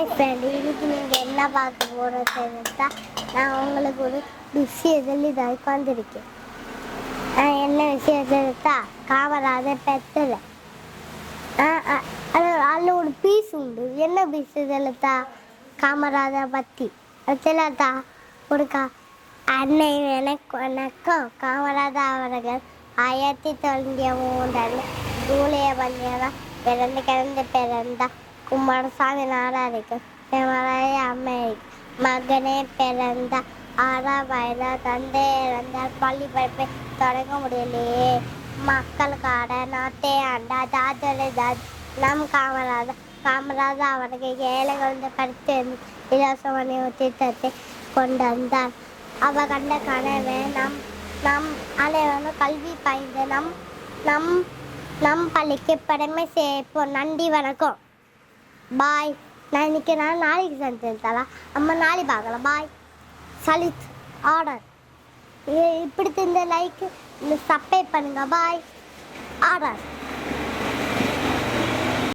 Hi friend இன்னைக்கு நீங்கள் என்ன பார்க்க போகிறதா நான் உங்களுக்கு ஒரு விஷயத்தில் இதாக உட்காந்துருக்கேன் நான் என்ன விஷயத்தா காமராஜர் பெத்தல. அது அதில் ஒரு பீஸ் உண்டு. என்ன பீஸ் இதில்த்தா காமராஜர் பற்றி அது சொல்லாத்தா ஒரு கா அன்னை எனக்கு வணக்கம். காமராஜர் அவர்கள் ஆயிரத்தி தொள்ளாயிரத்தி மூன்று ஜூலை பதினேழாம் பிறந்து கிடந்து பிறந்தா குமாரசாமி நாடாருக்கு. சிவராய அம்மைக்கு மகனே பிறந்த ஆறாம் வயதா தந்தை இறந்தால் பள்ளி படிப்பை தொடங்க முடியலையே. மக்களுக்கான நாட்டை ஆண்டா தாத்தோட தாத் நம் காமராஜர் காமராஜர் அவனுக்கு ஏழை குழந்தை படித்து இலவசமணி திட்டத்தை கொண்டு வந்தார். அவ கண்ட கனவு நம் நம் அனைவரும் கல்வி பயின்று நம் நம் நம் பள்ளிக்கு பெருமை சேர்ப்போம். நன்றி வணக்கம். பாய் நான் இன்னைக்கு நான் நாளைக்கு செஞ்சு தரேன் அம்மா நாளை பார்க்கலாம் பாய் சலித் ஆர்டர் இப்படி இந்த லைக் இந்த சப்ஸ்கிரைப் பண்ணுங்க. பாய் ஆர்டர்